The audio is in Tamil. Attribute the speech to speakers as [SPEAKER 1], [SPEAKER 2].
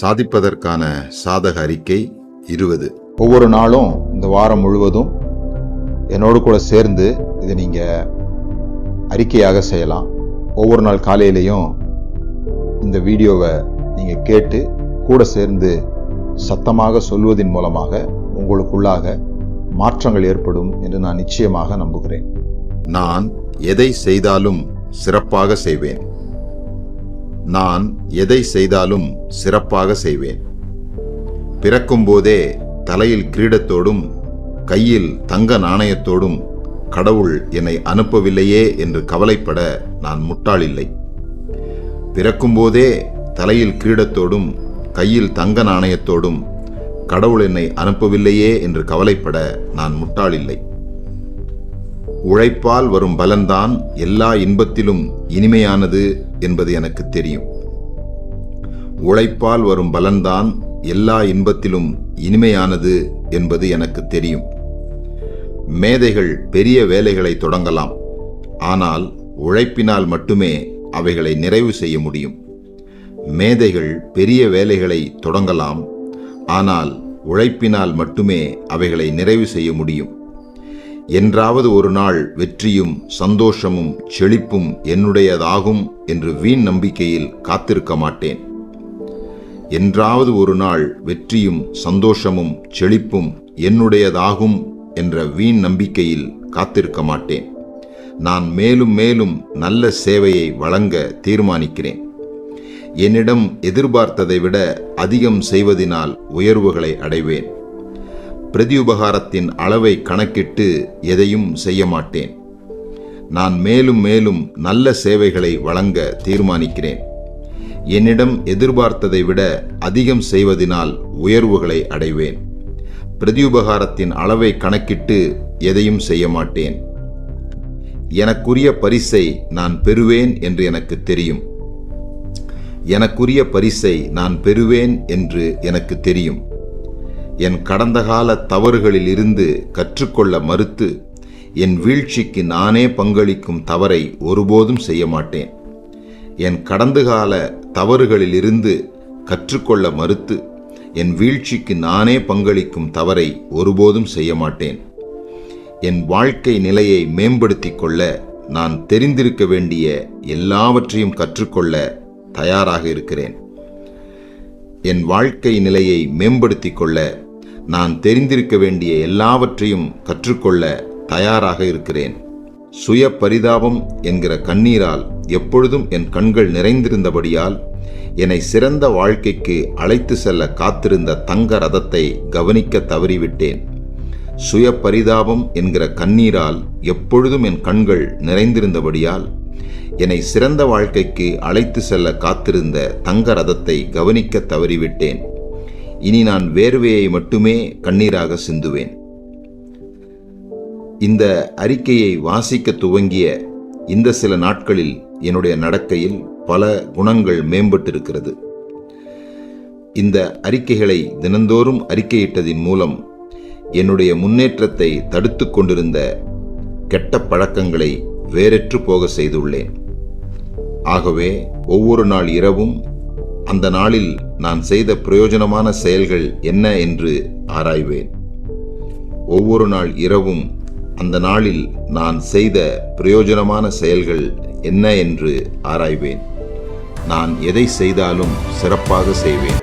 [SPEAKER 1] சாதிப்பதற்கான சாதக அறிக்கை இருபது.
[SPEAKER 2] ஒவ்வொரு நாளும் இந்த வாரம் முழுவதும் என்னோடு கூட சேர்ந்து இதை நீங்கள் அறிக்கையாக செய்யலாம். ஒவ்வொரு நாள் காலையிலையும் இந்த வீடியோவை நீங்கள் கேட்டு கூட சேர்ந்து சத்தமாக சொல்வதின் மூலமாக உங்களுக்குள்ளாக மாற்றங்கள் ஏற்படும் என்று நான் நிச்சயமாக நம்புகிறேன்.
[SPEAKER 1] நான் எதை செய்தாலும் சிறப்பாக செய்வேன். நான் எதை செய்தாலும் சிறப்பாக செய்வேன். பிறக்கும்போதே தலையில் கிரீடத்தோடும் கையில் தங்க நாணயத்தோடும் கடவுள் என்னை அனுப்பவில்லையே என்று கவலைப்பட நான் முட்டாளில்லை. பிறக்கும்போதே தலையில் கிரீடத்தோடும் கையில் தங்க நாணயத்தோடும் கடவுள் என்னை அனுப்பவில்லையே என்று கவலைப்பட நான் முட்டாளில்லை. உழைப்பால் வரும் பலன்தான் எல்லா இன்பத்திலும் இனிமையானது என்பது எனக்கு தெரியும். உழைப்பால் வரும் பலன்தான் எல்லா இன்பத்திலும் இனிமையானது என்பது எனக்கு தெரியும். மேதைகள் பெரிய வேலைகளை தொடங்கலாம். ஆனால் உழைப்பினால் மட்டுமே அவைகளை நிறைவு செய்ய முடியும். மேதைகள் பெரிய வேலைகளை தொடங்கலாம். ஆனால் உழைப்பினால் மட்டுமே அவைகளை நிறைவு செய்ய முடியும். என்றாவது ஒரு நாள் வெற்றியும் சந்தோஷமும் செழிப்பும் என்னுடையதாகும் என்று வீண் நம்பிக்கையில் காத்திருக்க மாட்டேன். என்றாவது ஒரு நாள் வெற்றியும் சந்தோஷமும் செழிப்பும் என்னுடையதாகும் என்ற வீண் நம்பிக்கையில் காத்திருக்க மாட்டேன். நான் மேலும் மேலும் நல்ல சேவையை வழங்க தீர்மானிக்கிறேன். என்னிடம் எதிர்பார்த்ததை விட அதிகம் செய்வதினால் உயர்வுகளை அடைவேன். பிரதியுபகாரத்தின் அளவை கணக்கிட்டு எதையும் செய்ய மாட்டேன். நான் மேலும் மேலும் நல்ல சேவைகளை வழங்க தீர்மானிக்கிறேன். என்னிடம் எதிர்பார்த்ததை விட அதிகம் செய்வதினால் உயர்வுகளை அடைவேன். பிரதியுபகாரத்தின் அளவை கணக்கிட்டு எதையும் செய்ய மாட்டேன். எனக்குரிய பரிசை நான் பெறுவேன் என்று எனக்கு தெரியும். எனக்குரிய பரிசை நான் பெறுவேன் என்று எனக்கு தெரியும். என் கடந்த கால தவறுகளில் இருந்து கற்றுக்கொள்ள மறுத்து என் வீழ்ச்சிக்கு நானே பங்களிக்கும் தவறை ஒருபோதும் செய்ய மாட்டேன். என் கடந்த கால தவறுகளிலிருந்து கற்றுக்கொள்ள மறுத்து என் வீழ்ச்சிக்கு நானே பங்களிக்கும் தவறை ஒருபோதும் செய்ய மாட்டேன். என் வாழ்க்கை நிலையை மேம்படுத்திக் கொள்ள நான் தெரிந்திருக்க வேண்டிய எல்லாவற்றையும் கற்றுக்கொள்ள தயாராக இருக்கிறேன். என் வாழ்க்கை நிலையை மேம்படுத்திக் கொள்ள நான் தெரிந்திருக்க வேண்டிய எல்லாவற்றையும் கற்றுக்கொள்ள தயாராக இருக்கிறேன். சுய பரிதாபம் என்கிற கண்ணீரால் எப்பொழுதும் என் கண்கள் நிறைந்திருந்தபடியால் என்னை சிறந்த வாழ்க்கைக்கு அழைத்து செல்ல காத்திருந்த தங்க ரதத்தை கவனிக்க தவறிவிட்டேன். சுய பரிதாபம் என்கிற கண்ணீரால் எப்பொழுதும் என் கண்கள் நிறைந்திருந்தபடியால் என்னை சிறந்த வாழ்க்கைக்கு அழைத்து செல்ல காத்திருந்த தங்க ரதத்தை கவனிக்க தவறிவிட்டேன். இனி நான் வேர்வையை மட்டுமே கண்ணீராக சிந்துவேன். இந்த அறிக்கையை வாசிக்க துவங்கிய இந்த சில நாட்களில் என்னுடைய நடக்கையில் பல குணங்கள் மேம்பட்டிருக்கிறது. இந்த அறிக்கைகளை தினந்தோறும் அறிக்கையிட்டதின் மூலம் என்னுடைய முன்னேற்றத்தை தடுத்து கொண்டிருந்த கெட்ட பழக்கங்களை வேறற்று போக செய்துள்ளேன். ஆகவே ஒவ்வொரு நாள் இரவும் அந்த நாளில் நான் செய்த பிரயோஜனமான செயல்கள் என்ன என்று ஆராய்வேன். ஒவ்வொரு நாள் இரவும் அந்த நாளில் நான் செய்த பிரயோஜனமான செயல்கள் என்ன என்று ஆராய்வேன். நான் எதை செய்தாலும் சிறப்பாக செய்வேன்.